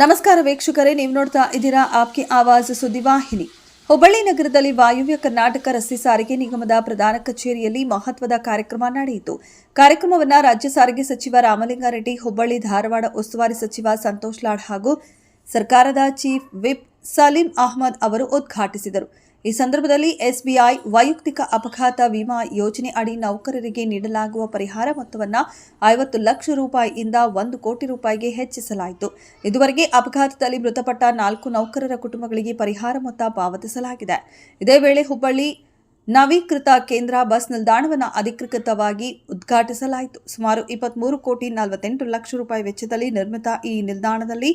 ನಮಸ್ಕಾರ ವೀಕ್ಷಕರೇ, ನೀವು ನೋಡ್ತಾ ಇದ್ದೀರಾ ಆಪ್ಕಿ ಆವಾಜ್ ಸುದ್ದಿವಾಹಿನಿ. ಹುಬ್ಬಳ್ಳಿ ನಗರದಲ್ಲಿ ವಾಯುವ್ಯ ಕರ್ನಾಟಕ ರಸ್ತೆ ಸಾರಿಗೆ ನಿಗಮದ ಪ್ರಧಾನ ಕಚೇರಿಯಲ್ಲಿ ಮಹತ್ವದ ಕಾರ್ಯಕ್ರಮ ನಡೆಯಿತು. ಕಾರ್ಯಕ್ರಮವನ್ನು ರಾಜ್ಯ ಸಾರಿಗೆ ಸಚಿವ ರಾಮಲಿಂಗಾರೆಡ್ಡಿ, ಹುಬ್ಬಳ್ಳಿ ಧಾರವಾಡ ಉಸ್ತುವಾರಿ ಸಚಿವ ಸಂತೋಷ್ ಲಾಡ್ ಹಾಗೂ ಸರ್ಕಾರದ ಚೀಫ್ ವಿಪ್ ಸಲೀಂ ಅಹ್ಮದ್ ಅವರು ಉದ್ಘಾಟಿಸಿದರು. ಈ ಸಂದರ್ಭದಲ್ಲಿ ಎಸ್ಬಿಐ ವೈಯಕ್ತಿಕ ಅಪಘಾತ ವಿಮಾ ಯೋಜನೆ ಅಡಿ ನೌಕರರಿಗೆ ನೀಡಲಾಗುವ ಪರಿಹಾರ ಮೊತ್ತವನ್ನು ಐವತ್ತು ಲಕ್ಷ ರೂಪಾಯಿಯಿಂದ ಒಂದು ಕೋಟಿ ರೂಪಾಯಿಗೆ ಹೆಚ್ಚಿಸಲಾಯಿತು. ಇದುವರೆಗೆ ಅಪಘಾತದಲ್ಲಿ ಮೃತಪಟ್ಟ ನಾಲ್ಕು ನೌಕರರ ಕುಟುಂಬಗಳಿಗೆ ಪರಿಹಾರ ಮೊತ್ತ ಪಾವತಿಸಲಾಗಿದೆ. ಇದೇ ವೇಳೆ ಹುಬ್ಬಳ್ಳಿ ನವೀಕೃತ ಕೇಂದ್ರ ಬಸ್ ನಿಲ್ದಾಣವನ್ನು ಅಧಿಕೃತವಾಗಿ ಉದ್ಘಾಟಿಸಲಾಯಿತು. ಸುಮಾರು ಇಪ್ಪತ್ಮೂರು ಕೋಟಿ ನಲವತ್ತೆಂಟು ಲಕ್ಷ ರೂಪಾಯಿ ವೆಚ್ಚದಲ್ಲಿ ನಿರ್ಮಿತ ಈ ನಿಲ್ದಾಣದಲ್ಲಿ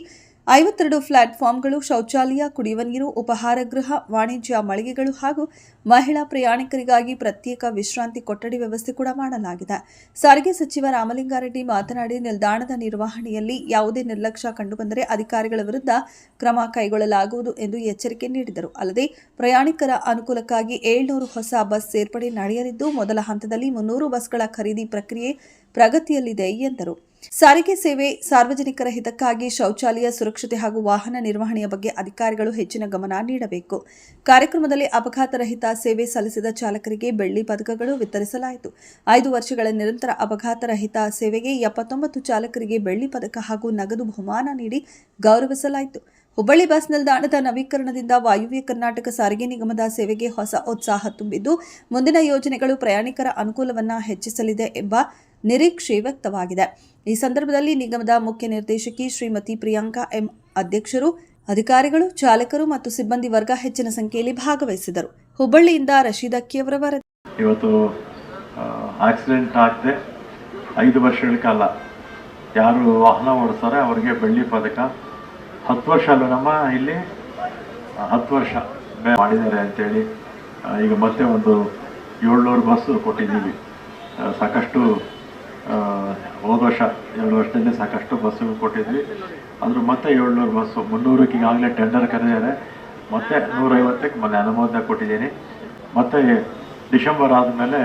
ಐವತ್ತೆರಡು ಪ್ಲಾಟ್ಫಾರ್ಮ್ಗಳು ಶೌಚಾಲಯ, ಕುಡಿಯುವ ನೀರು, ಉಪಹಾರ ಗೃಹ, ವಾಣಿಜ್ಯ, ಮಳಿಗೆಗಳು ಹಾಗೂ ಮಹಿಳಾ ಪ್ರಯಾಣಿಕರಿಗಾಗಿ ಪ್ರತ್ಯೇಕ ವಿಶ್ರಾಂತಿ ಕೊಠಡಿ ವ್ಯವಸ್ಥೆ ಕೂಡ ಮಾಡಲಾಗಿದೆ. ಸಾರಿಗೆ ಸಚಿವ ರಾಮಲಿಂಗಾರೆಡ್ಡಿ ಮಾತನಾಡಿ, ನಿಲ್ದಾಣದ ನಿರ್ವಹಣೆಯಲ್ಲಿ ಯಾವುದೇ ನಿರ್ಲಕ್ಷ್ಯ ಕಂಡುಬಂದರೆ ಅಧಿಕಾರಿಗಳ ವಿರುದ್ಧ ಕ್ರಮ ಕೈಗೊಳ್ಳಲಾಗುವುದು ಎಂದು ಎಚ್ಚರಿಕೆ ನೀಡಿದರು. ಅಲ್ಲದೆ, ಪ್ರಯಾಣಿಕರ ಅನುಕೂಲಕ್ಕಾಗಿ ಏಳ್ನೂರು ಹೊಸ ಬಸ್ ಸೇರ್ಪಡೆ ನಡೆಯಲಿದ್ದು, ಮೊದಲ ಹಂತದಲ್ಲಿ ಮುನ್ನೂರು ಬಸ್ಗಳ ಖರೀದಿ ಪ್ರಕ್ರಿಯೆ ಪ್ರಗತಿಯಲ್ಲಿದೆ ಎಂದರು. ಸಾರಿಗೆ ಸೇವೆ ಸಾರ್ವಜನಿಕರ ಹಿತಕ್ಕಾಗಿ ಶೌಚಾಲಯ, ಸುರಕ್ಷತೆ ಹಾಗೂ ವಾಹನ ನಿರ್ವಹಣೆಯ ಬಗ್ಗೆ ಅಧಿಕಾರಿಗಳು ಹೆಚ್ಚಿನ ಗಮನ ನೀಡಬೇಕು. ಕಾರ್ಯಕ್ರಮದಲ್ಲಿ ಅಪಘಾತ ರಹಿತ ಸೇವೆ ಸಲ್ಲಿಸಿದ ಚಾಲಕರಿಗೆ ಬೆಳ್ಳಿ ಪದಕಗಳು ವಿತರಿಸಲಾಯಿತು. ಐದು ವರ್ಷಗಳ ನಿರಂತರ ಅಪಘಾತ ರಹಿತ ಸೇವೆಗೆ ಎಪ್ಪತ್ತೊಂಬತ್ತು ಚಾಲಕರಿಗೆ ಬೆಳ್ಳಿ ಪದಕ ಹಾಗೂ ನಗದು ಬಹುಮಾನ ನೀಡಿ ಗೌರವಿಸಲಾಯಿತು. ಹುಬ್ಬಳ್ಳಿ ಬಸ್ ನಿಲ್ದಾಣದ ನವೀಕರಣದಿಂದ ವಾಯುವ್ಯ ಕರ್ನಾಟಕ ಸಾರಿಗೆ ನಿಗಮದ ಸೇವೆಗೆ ಹೊಸ ಉತ್ಸಾಹ ತುಂಬಿದ್ದು, ಮುಂದಿನ ಯೋಜನೆಗಳು ಪ್ರಯಾಣಿಕರ ಅನುಕೂಲವನ್ನು ಹೆಚ್ಚಿಸಲಿದೆ ಎಂಬ ನಿರೀಕ್ಷೆ ವ್ಯಕ್ತವಾಗಿದೆ. ಈ ಸಂದರ್ಭದಲ್ಲಿ ನಿಗಮದ ಮುಖ್ಯ ನಿರ್ದೇಶಕಿ ಶ್ರೀಮತಿ ಪ್ರಿಯಾಂಕಾ ಎಂ ಅಧ್ಯಕ್ಷರು, ಅಧಿಕಾರಿಗಳು, ಚಾಲಕರು ಮತ್ತು ಸಿಬ್ಬಂದಿ ವರ್ಗ ಹೆಚ್ಚಿನ ಸಂಖ್ಯೆಯಲ್ಲಿ ಭಾಗವಹಿಸಿದರು. ಹುಬ್ಬಳ್ಳಿಯಿಂದ ರಶೀದ್ ಅಕ್ಕಿಯವರ ವರದಿ. ಇವತ್ತು ಆಕ್ಸಿಡೆಂಟ್ ಆಗದೆ ಐದು ವರ್ಷಗಳ ಕಾಲ ಯಾರು ವಾಹನ ಓಡಿಸ್ತಾರೆ ಅವರಿಗೆ ಬೆಳ್ಳಿ ಪದಕ. ಹತ್ತು ವರ್ಷ ಅಲ್ಲ ನಮ್ಮ ಇಲ್ಲಿ? ಹತ್ತು ವರ್ಷ ಮಾಡಿದ್ದಾರೆ ಅಂತೇಳಿ ಈಗ ಮತ್ತೆ ಒಂದು ಏಳ್ನೂರು ಬಸ್ಸು ಕೊಟ್ಟಿದ್ದೀವಿ. ಸಾಕಷ್ಟು ಹೋದ ವರ್ಷ ಎರಡು ವರ್ಷದಲ್ಲಿ ಸಾಕಷ್ಟು ಬಸ್ಸುಗಳು ಕೊಟ್ಟಿದ್ವಿ. ಆದರೂ ಮತ್ತೆ ಏಳ್ನೂರು ಬಸ್ಸು, ಮುನ್ನೂರಕ್ಕೆ ಈಗಾಗಲೇ ಟೆಂಡರ್ ಕರೆದಿದ್ದಾರೆ. ಮತ್ತೆ ನೂರೈವತ್ತಕ್ಕೆ ಮೊನ್ನೆ ಅನುಮೋದನೆ ಕೊಟ್ಟಿದ್ದೀನಿ. ಮತ್ತೆ ಡಿಸೆಂಬರ್ ಆದಮೇಲೆ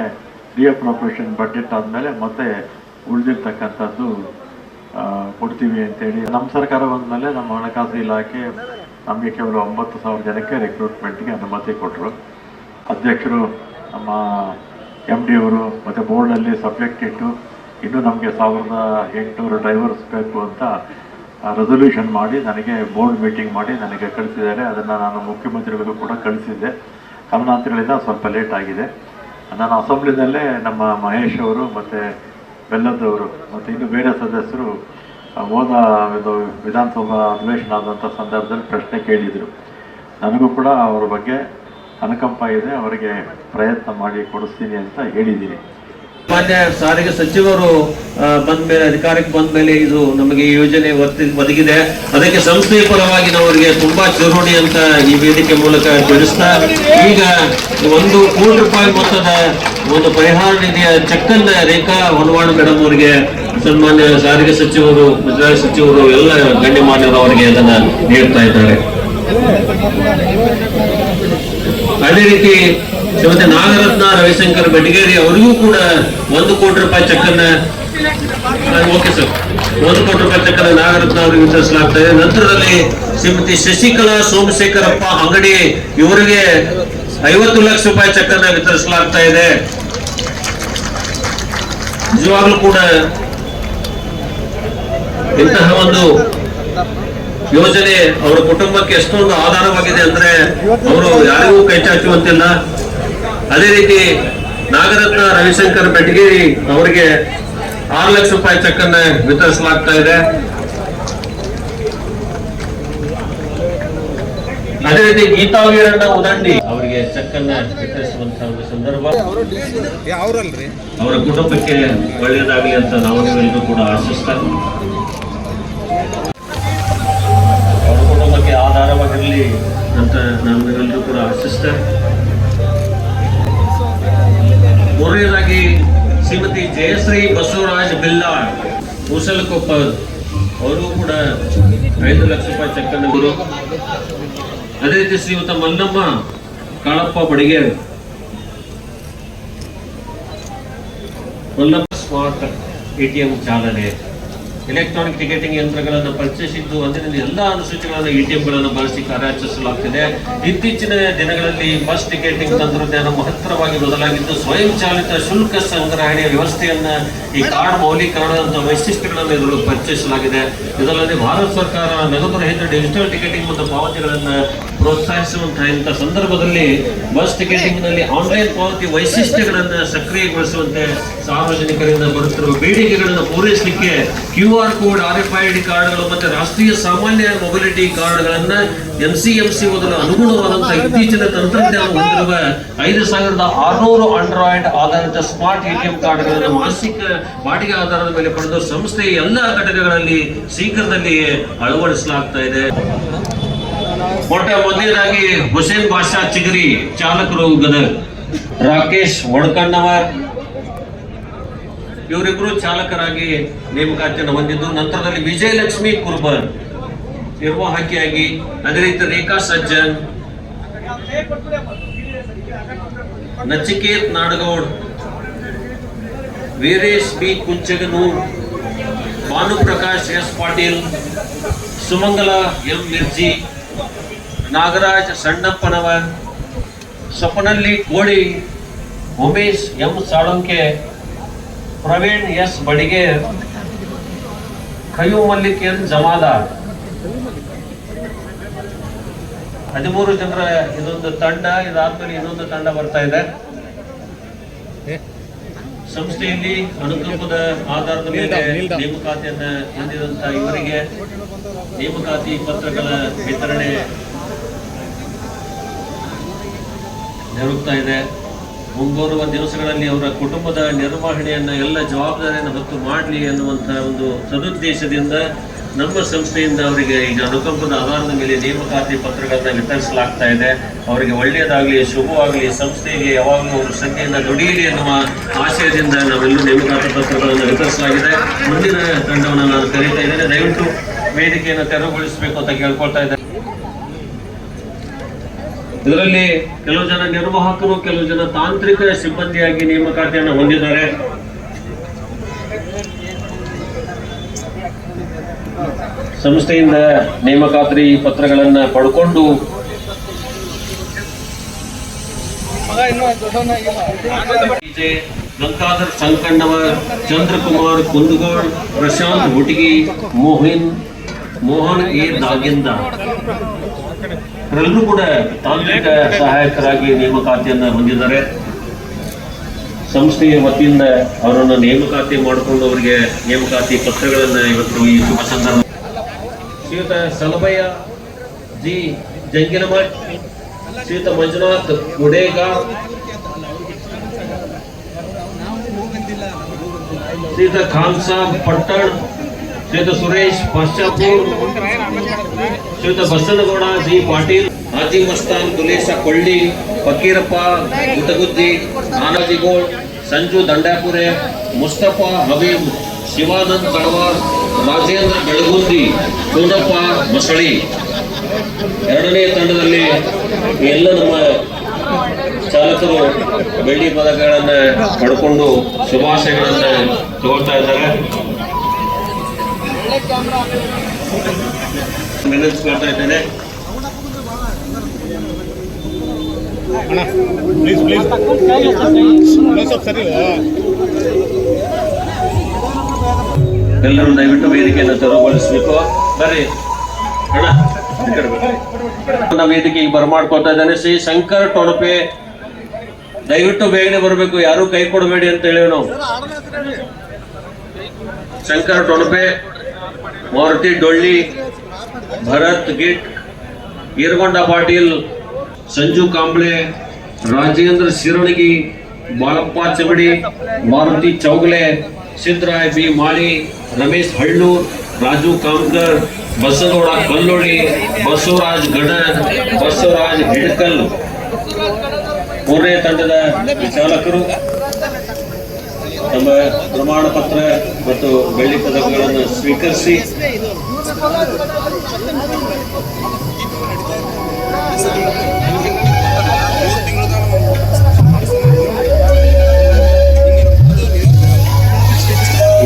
ರಿಅಪ್ರೋಪ್ರೇಷನ್ ಬಡ್ಜೆಟ್ ಆದಮೇಲೆ ಮತ್ತೆ ಉಳಿದಿರ್ತಕ್ಕಂಥದ್ದು ಕೊಡ್ತೀವಿ ಅಂತೇಳಿ. ನಮ್ಮ ಸರ್ಕಾರ ಬಂದಮೇಲೆ ನಮ್ಮ ಹಣಕಾಸು ಇಲಾಖೆ ನಮಗೆ ಕೇವಲ ಒಂಬತ್ತು ಸಾವಿರ ಜನಕ್ಕೆ ರಿಕ್ರೂಟ್ಮೆಂಟ್ಗೆ ಅನುಮತಿ ಕೊಟ್ಟರು ಅಧ್ಯಕ್ಷರು, ನಮ್ಮ ಎಂ ಡಿ ಅವರು ಮತ್ತು ಬೋರ್ಡಲ್ಲಿ ಸಬ್ಜೆಕ್ಟ್ ಇಟ್ಟು ಇನ್ನೂ ನಮಗೆ ಸಾವಿರದ ಎಂಟುನೂರು ಡ್ರೈವರ್ಸ್ ಬೇಕು ಅಂತ ರೆಸೊಲ್ಯೂಷನ್ ಮಾಡಿ, ನನಗೆ ಬೋರ್ಡ್ ಮೀಟಿಂಗ್ ಮಾಡಿ ನನಗೆ ಕಳಿಸಿದ್ದಾರೆ. ಅದನ್ನು ನಾನು ಮುಖ್ಯಮಂತ್ರಿಗಳಿಗೂ ಕೂಡ ಕಳಿಸಿದ್ದೆ. ಕಾರಣಾಂತರಗಳಿಂದ ಸ್ವಲ್ಪ ಲೇಟ್ ಆಗಿದೆ. ನಾನು ಅಸೆಂಬ್ಲಿನಲ್ಲೇ ನಮ್ಮ ಮಹೇಶ್ ಅವರು ಮತ್ತು ಬೆಲ್ಲದವರು ಮತ್ತು ಇನ್ನು ಬೇರೆ ಸದಸ್ಯರು ಹೋದ ಇದು ವಿಧಾನಸಭಾ ಅಧಿವೇಶನ ಆದಂಥ ಸಂದರ್ಭದಲ್ಲಿ ಪ್ರಶ್ನೆ ಕೇಳಿದರು. ನನಗೂ ಕೂಡ ಅವರ ಬಗ್ಗೆ ಅನುಕಂಪ ಇದೆ. ಅವರಿಗೆ ಪ್ರಯತ್ನ ಮಾಡಿ ಕೊಡಿಸ್ತೀನಿ ಅಂತ ಹೇಳಿದ್ದೀನಿ. ಮಾನ್ಯ ಸಾರಿಗೆ ಸಚಿವರು ಬಂದ ಮೇಲೆ, ಅಧಿಕಾರಕ್ಕೆ ಬಂದ ಮೇಲೆ ಇದು ನಮಗೆ ಈ ಯೋಜನೆ ಒದಗಿದೆ. ಅದಕ್ಕೆ ಸಂಸ್ಥೆಯ ಪರವಾಗಿ ನಾವು ಅವರಿಗೆ ತುಂಬಾ ಚುರುಣಿ ಅಂತ ಈ ವೇದಿಕೆ ಮೂಲಕ ತಿಳಿಸ್ತಾ, ಈಗ ಒಂದು ಕೋಟಿ ರೂಪಾಯಿ ಮೊತ್ತದ ಒಂದು ಪರಿಹಾರ ನಿಧಿಯ ಚೆಕ್ ಅನ್ನ ರೇಖಾ ಹೊನವಾಡ ಮೇಡಮ್ ಅವರಿಗೆ, ಸನ್ಮಾನ್ಯ ಸಾರಿಗೆ ಸಚಿವರು ಮುಜರಾಯಿ ಸಚಿವರು, ಎಲ್ಲ ಗಣ್ಯಮಾನ್ಯರು ಅವರಿಗೆ ಅದನ್ನ ನೀಡ್ತಾ ಇದ್ದಾರೆ. ಅದೇ ರೀತಿ ಶ್ರೀಮತಿ ನಾಗರತ್ನ ರವಿಶಂಕರ್ ಬೆಟಗೇರಿ ಅವರಿಗೂ ಕೂಡ ಒಂದು ಕೋಟಿ ರೂಪಾಯಿ ಚೆಕ್ ಅನ್ನ ಓಕೆ ಸರ್ ಒಂದು ಕೋಟಿ ರೂಪಾಯಿ ಚೆಕ್ ಅನ್ನ ನಾಗರತ್ನ ಅವರಿಗೆ ವಿತರಿಸಲಾಗ್ತಾ ನಂತರದಲ್ಲಿ ಶ್ರೀಮತಿ ಶಶಿಕಲಾ ಸೋಮಶೇಖರಪ್ಪ ಅಂಗಡಿ ಇವರಿಗೆ ಐವತ್ತು ಲಕ್ಷ ರೂಪಾಯಿ ಚೆಕ್ ಅನ್ನ ವಿತರಿಸಲಾಗ್ತಾ ಇದೆ. ನಿಜವಾಗ್ಲೂ ಕೂಡ ಇಂತಹ ಒಂದು ಯೋಜನೆ ಅವರ ಕುಟುಂಬಕ್ಕೆ ಎಷ್ಟೊಂದು ಆಧಾರವಾಗಿದೆ ಅಂದ್ರೆ ಅವರು ಯಾರಿಗೂ ಕೈ ಚಾಚುವಂತಿಲ್ಲ. ಅದೇ ರೀತಿ ನಾಗರತ್ನ ರವಿಶಂಕರ್ ಬೆಟಗೇರಿ ಅವರಿಗೆ ಆರು ಲಕ್ಷ ರೂಪಾಯಿ ಚೆಕ್ ಅನ್ನ ವಿತರಿಸಲಾಗ್ತಾ ಇದೆ. ಅದೇ ರೀತಿ ಗೀತಾ ವೀರಣ್ಣ ಉದಂಡಿ ಅವರಿಗೆ ಚೆಕ್ ಅನ್ನ ವಿತರಿಸುವಂತಹ ಒಂದು ಸಂದರ್ಭ ಅವರ ಕುಟುಂಬಕ್ಕೆ ಒಳ್ಳೆಯದಾಗಲಿ ಅಂತ ನಾವು ನೀವೆಲ್ಲರೂ ಕೂಡ ಆಶಿಸ್ತಾ ಅವರ ಕುಟುಂಬಕ್ಕೆ ಆಧಾರವಾಗಿರಲಿ ಅಂತ ನಾವು ನೀವೆಲ್ಲರೂ ಕೂಡ ಆಶಿಸ್ತಾ ಜಯಶ್ರೀ ಬಸವರಾಜ್ ಬಿಲ್ಲಾಳ್ ಕೂಸಲಕೊಪ್ಪ ಅವರು ಕೂಡ ಐದು ಲಕ್ಷ ರೂಪಾಯಿ ಚೆಕ್ ಅನ್ನು ಅದೇ ರೀತಿ ಶ್ರೀಯುತ ಮಲ್ಲಮ್ಮ, ಕಾಳಪ್ಪ ಬಡಿಗೇರ್. ಮಲ್ಲಮ್ಮ ಸ್ಮಾರ್ಟ್ ಎಟಿಎಂ ಚಾಲನೆ. ಎಲೆಕ್ಟ್ರಾನಿಕ್ ಟಿಕೆಟಿಂಗ್ ಯಂತ್ರಗಳನ್ನು ಪರಿಚಯಿಸಿದ್ದು ಅದರಿಂದ ಎಲ್ಲ ಅನುಸೂಚಿಗಳನ್ನು ಎಟಿಎಂಗಳನ್ನು ಬಳಸಿ ಕಾರ್ಯಾಚರಿಸಲಾಗ್ತಿದೆ ಇತ್ತೀಚಿನ ದಿನಗಳಲ್ಲಿ ಬಸ್ ಟಿಕೆಟಿಂಗ್ ತಂತ್ರಜ್ಞಾನ ಮಹತ್ತರವಾಗಿ ಬದಲಾಗಿದ್ದು ಸ್ವಯಂ ಚಾಲಿತ ಶುಲ್ಕ ಸಂಗ್ರಹಣೆಯ ವ್ಯವಸ್ಥೆಯನ್ನ ಈ ಕಾರ್ಡ್ ಮೌಲ್ಯೀಕರಣದ ವೈಶಿಷ್ಟ್ಯಗಳನ್ನು ಇದರಲ್ಲಿ ಪರಿಚಯಿಸಲಾಗಿದೆ ಇದಲ್ಲದೆ ಭಾರತ ಸರ್ಕಾರ ನಗದು ರಹಿತ ಡಿಜಿಟಲ್ ಟಿಕೆಟಿಂಗ್ ಮತ್ತು ಪಾವತಿಗಳನ್ನು ಪ್ರೋತ್ಸಾಹಿಸುವಂತಹ ಸಂದರ್ಭದಲ್ಲಿ ಬಸ್ ಟಿಕೆಟಿಂಗ್ನಲ್ಲಿ ಆನ್ಲೈನ್ ಪಾವತಿ ವೈಶಿಷ್ಟ್ಯಗಳನ್ನು ಸಕ್ರಿಯಗೊಳಿಸುವಂತೆ ಸಾರ್ವಜನಿಕರಿಂದ ಬರುತ್ತಿರುವ ಬೇಡಿಕೆಗಳನ್ನು ಪೂರೈಸಲಿಕ್ಕೆ Q R code, R F I D ಕಾರ್ಡ್ಗಳು ಮತ್ತು ರಾಷ್ಟ್ರೀಯ ಸಾಮಾನ್ಯ ಮೊಬಿಲಿಟಿ ಕಾರ್ಡ್ಗಳನ್ನು ಎಂ ಸಿ ಎಂ ಸಿ ಓದಲು ಅನುಗುಣವಾದಂತಹ ಇತ್ತೀಚಿನ ತಂತ್ರಜ್ಞಾನ ಹೊಂದಿರುವ ಐದು ಸಾವಿರದ ಆರುನೂರು ಆಂಡ್ರಾಯ್ಡ್ ಆಧಾರಿತ ಸ್ಮಾರ್ಟ್ ಎಟಿಎಂ ಕಾರ್ಡ್ಗಳನ್ನು ಮಾಸಿಕ ಬಾಡಿಗೆ ಆಧಾರದ ಮೇಲೆ ಪಡೆದು ಸಂಸ್ಥೆಯ ಎಲ್ಲ ಘಟಕಗಳಲ್ಲಿ ಶೀಘ್ರದಲ್ಲಿಯೇ ಅಳವಡಿಸಲಾಗ್ತಾ ಇದೆ. ಮೊಟ್ಟ ಮೊದಲನೇದಾಗಿ ಹುಸೇನ್ ಬಾಷಾ ಚಿಗರಿ ಚಾಲಕರು ಗದಗ. ರಾಕೇಶ್ ಒಡಕಣ್ಣವರ್ ಇವರಿಬ್ರು ಚಾಲಕರಾಗಿ ನೇಮಕಾತಿಯನ್ನು ಹೊಂದಿದ್ದು. ನಂತರದಲ್ಲಿ ವಿಜಯಲಕ್ಷ್ಮಿ ಕುರ್ಬನ್. ನಿರ್ವಾಹಕಿಯಾಗಿ ಅದೇ ರೀತಿ Rekha Sajjan. Nachiket Nadagoud. Veeresh B Kunchaganur. Bhanuprakash S Patil. Sumangala M Mirji. Nagaraj Sannappanava ಸ್ವಪ್ನಲ್ಲಿ Koli Umesh M Salunke Praveen S Badige ಖಯೂ ಮಲ್ಲಿಕ್ ಎನ್ ಜಮಾದಾರ್ ಹದಿಮೂರು ಜನರ ಇದೊಂದು ತಂಡ ಇದಾದ್ಮೇಲೆ ಇನ್ನೊಂದು ತಂಡ ಬರ್ತಾ ಇದೆ. ಸಂಸ್ಥೆಯಲ್ಲಿ ಅನುಕಂಪದ ಆಧಾರದ ಮೇಲೆ ನೇಮಕಾತಿಯನ್ನು ಹೊಂದಿದಂತ ಇವರಿಗೆ ನೇಮಕಾತಿ ಪತ್ರಗಳ ವಿತರಣೆ ಜರುಗ್ತಾ ಇದೆ. ಮುಂಬರುವ ದಿವಸಗಳಲ್ಲಿ ಅವರ ಕುಟುಂಬದ ನಿರ್ವಹಣೆಯನ್ನು, ಎಲ್ಲ ಜವಾಬ್ದಾರಿಯನ್ನು ಹೊತ್ತು ಮಾಡಲಿ ಎನ್ನುವಂಥ ಒಂದು ಸದುದ್ದೇಶದಿಂದ ನಮ್ಮ ಸಂಸ್ಥೆಯಿಂದ ಅವರಿಗೆ ಈಗ ಅನುಕಂಪದ ಆಧಾರದ ಮೇಲೆ ನೇಮಕಾತಿ ಪತ್ರಗಳನ್ನು ವಿತರಿಸಲಾಗ್ತಾ ಇದೆ. ಅವರಿಗೆ ಒಳ್ಳೆಯದಾಗಲಿ, ಶುಭವಾಗಲಿ, ಸಂಸ್ಥೆಗೆ ಯಾವಾಗಲೂ ಅವರು ಸಂಖ್ಯೆಯಿಂದ ದುಡಿಯಲಿ ಎನ್ನುವ ಆಶಯದಿಂದ ನಾವೆಲ್ಲೂ ನೇಮಕಾತಿ ಪತ್ರಗಳನ್ನು ವಿತರಿಸಲಾಗಿದೆ. ಮುಂದಿನ ತಂಡವನ್ನು ನಾನು ಕರೀತಾ ಇದ್ದೇನೆ. ದಯವಿಟ್ಟು ವೇದಿಕೆಯನ್ನು ತೆರವುಗೊಳಿಸಬೇಕು ಅಂತ ಕೇಳ್ಕೊಳ್ತಾ ಇದ್ದೇನೆ. ಇದರಲ್ಲಿ ಕೆಲವು ಜನ ನಿರ್ವಾಹಕರು, ಕೆಲವು ಜನ ತಾಂತ್ರಿಕ ಸಿಬ್ಬಂದಿಯಾಗಿ ನೇಮಕಾತಿಯನ್ನು ಹೊಂದಿದ್ದಾರೆ. ಸಂಸ್ಥೆಯಿಂದ ನೇಮಕಾತಿ ಪತ್ರಗಳನ್ನ ಪಡ್ಕೊಂಡು ಗಂಗಾಧರ್ ಸಂಕಣ್ಣವರ್, ಚಂದ್ರಕುಮಾರ್ ಕುಂದಗೋಳ್, ಪ್ರಶಾಂತ್ ಹುಟಗಿ, ಮೋಹಿನ್, ಮೋಹನ್ ಎ ನಾಗಿಂದ. ಇವರೆಲ್ಲರೂ ಕೂಡ ತಾಂತ್ರಿಕ ಸಹಾಯಕರಾಗಿ ನೇಮಕಾತಿಯನ್ನ ಹೊಂದಿದ್ದಾರೆ. ಸಂಸ್ಥೆಯ ವತಿಯಿಂದ ಅವರನ್ನು ನೇಮಕಾತಿ ಮಾಡಿಕೊಂಡು ಅವರಿಗೆ ನೇಮಕಾತಿ ಪತ್ರಗಳನ್ನ ಇವತ್ತು ಈ ಶುಭ ಸಂದರ್ಭ ಶ್ರೀಯುತ ಸಲಭಯ್ಯ ಜಿ. ಜಂಗಿನಮಠ್, ಶ್ರೀಯುತ ಮಂಜುನಾಥ್ ಗುಡೇಗ ಶ್ರೀಯುತ ಖಾನ್ ಸಾಬ್ ಪಟ್ಟಣ್ ಶ್ರೀಯುತ ಸುರೇಶ್ ಪಾಶ್ಚಾಪುರ್ ಶ್ವೇತ ಬಸನಗೌಡ, ಜಿ. ಪಾಟೀಲ್. ಹಾಜಿ ಮಸ್ತಾನ್ ದುಲೇಶ ಕೊಳ್ಳಿ, ಫಕೀರಪ್ಪ ಗುಟಗುದ್ದಿ ನಾನಾಜಿಗೋಳ್ ಸಂಜು ದಂಡಾಪುರೆ, ಮುಸ್ತಫಾ ಹಬೀಬ್, ಶಿವಾನಂದ್ ಕಡವಾರ್, ರಾಜೇಂದ್ರ ಬೆಳಗುಂದಿ ಸೋನಪ್ಪ ಮಸಳಿ ಎರಡನೇ ತಂಡದಲ್ಲಿ ಎಲ್ಲ ನಮ್ಮ ಚಾಲಕರು ಬೆಳ್ಳಿ ಪದಕಗಳನ್ನು ಪಡ್ಕೊಂಡು ಶುಭಾಶಯಗಳನ್ನು ತಗೊಳ್ತಾ ಇದ್ದಾರೆ. ಪ್ಲೀಸ್ ಪ್ಲೀಸ್ ಸ್ವಲ್ಪ ಸರಿ ಎಲ್ಲರೂ ದಯವಿಟ್ಟು ವೇದಿಕೆಯನ್ನು ತೆರವುಗೊಳಿಸಬೇಕು. ಬರ್ರಿ. ಅಣ್ಣ ವೇದಿಕೆಗೆ ಬರಮಾಡ್ಕೊತಾ ಇದ್ದಾನೆ. ಶ್ರೀ ಶಂಕರ್ ಟೊಣಪೆ, ದಯವಿಟ್ಟು ಬೇಗನೆ ಬರಬೇಕು. ಯಾರು ಕೈ ಕೊಡಬೇಡಿ ಅಂತ ಹೇಳಿ ನಾವು. ಶಂಕರ್ ಟೊಣಪೆ ಮಾರುತಿ ಡೊಳ್ಳಿ, ಭರತ್ ಗಿಟ್ ಈರಗೊಂಡ ಪಾಟೀಲ್, ಸಂಜು ಕಾಂಬ್ಳೆ, ರಾಜೇಂದ್ರ ಶಿರಣಗಿ ಬಾಳಪ್ಪ ಚಬಡಿ ಮಾರುತಿ ಚೌಗಲೆ, ಸಿದ್ದರಾಯ್ ಬಿ ಮಾಳಿ ರಮೇಶ್ ಹಳ್ಳೂರ್ ರಾಜು ಕಾಮ್ಕರ್ ಬಸಗೌಡ ಕಲ್ಲೋಳಿ ಬಸವರಾಜ್ ಗಡ ಬಸವರಾಜ್ ಹಿಡ್ಕಲ್. ಮೂರನೇ ತಂಡದ ಚಾಲಕರು. ತಮ್ಮ ಪ್ರಮಾಣ ಪತ್ರ ಮತ್ತು ಬೆಳ್ಳಿ ಪದಕಗಳನ್ನು ಸ್ವೀಕರಿಸಿ.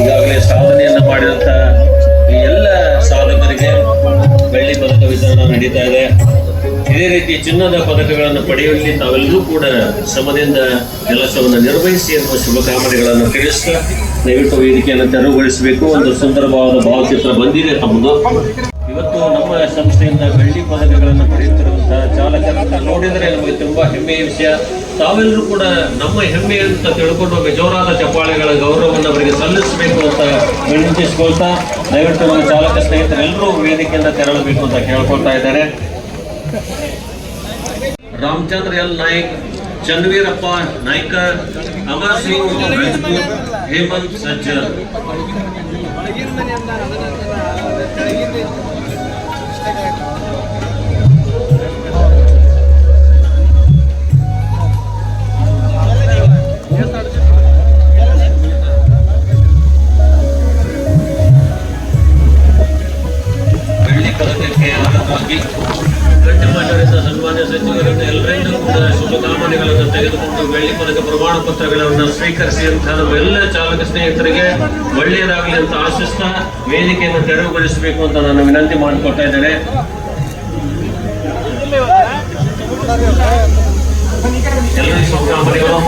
ಈಗಾಗಲೇ ಸಾಧನೆಯನ್ನು ಮಾಡಿದಂತ ರೀತಿ ಚಿನ್ನದ ಪದಕಗಳನ್ನು ಪಡೆಯುವಲ್ಲಿ ತಾವೆಲ್ಲರೂ ಕೂಡ ಶ್ರಮದಿಂದ ಕೆಲಸವನ್ನು ನಿರ್ವಹಿಸಿ ಎನ್ನುವ ಶುಭಕಾಮನೆಗಳನ್ನು ತಿಳಿಸ್ತಾ ದಯವಿಟ್ಟು ವೇದಿಕೆಯನ್ನು ತೆರವುಗೊಳಿಸಬೇಕು. ಒಂದು ಸುಂದರವಾದ ಭಾವಚಿತ್ರ ಬಂದಿದೆ ತಮ್ಮದು. ಇವತ್ತು ನಮ್ಮ ಸಂಸ್ಥೆಯಿಂದ ಬೆಳ್ಳಿ ಪದಕಗಳನ್ನು ಪಡೆಯುತ್ತಿರುವಂತಹ ಚಾಲಕರನ್ನು ನೋಡಿದರೆ ನಮಗೆ ತುಂಬಾ ಹೆಮ್ಮೆಯ ವಿಷಯ. ತಾವೆಲ್ಲರೂ ಕೂಡ ನಮ್ಮ ಹೆಮ್ಮೆ ಅಂತ ತಿಳ್ಕೊಂಡು ಜೋರಾದ ಚಪ್ಪಾಳೆಗಳ ಗೌರವವನ್ನು ಅವರಿಗೆ ಸಲ್ಲಿಸಬೇಕು ಅಂತ ವಿನಂತಿಸ್ಕೊಳ್ತಾ ದಯವಿಟ್ಟು ನಮ್ಮ ಚಾಲಕ ಸ್ನೇಹಿತರೆಲ್ಲರೂ ವೇದಿಕೆಯಿಂದ ತೆರಳಬೇಕು ಅಂತ ಕೇಳ್ಕೊಳ್ತಾ ಇದ್ದಾರೆ. Ramachandra L Nayak Chandaveer Appa Nayakar Amar Singh Hemant Sajjal Thank you. ಗಣ್ಯಮಾನ್ಯರಿಂದ ಸಚಿವರನ್ನು ಎಲ್ಲರಿಂದ ಕೂಡ ಶುಭಕಾಮನೆಗಳನ್ನು ತೆಗೆದುಕೊಂಡು ಬೆಳ್ಳಿ ಪದಕ ಪ್ರಮಾಣ ಪತ್ರಗಳನ್ನು ಸ್ವೀಕರಿಸಿ ಅಂತ ನಮ್ಮ ಎಲ್ಲ ಚಾಲಕ ಸ್ನೇಹಿತರಿಗೆ ಒಳ್ಳೆಯದಾಗಲಿ ಅಂತ ಆಶಿಸ್ತಾ ವೇದಿಕೆಯನ್ನು ತೆರವುಗೊಳಿಸಬೇಕು ಅಂತ ನಾನು ವಿನಂತಿ ಮಾಡಿಕೊಳ್ತಾ ಇದ್ದೇನೆ. ಎಲ್ಲರಿಗೂ ಶುಭಕಾಮನೆಗಳು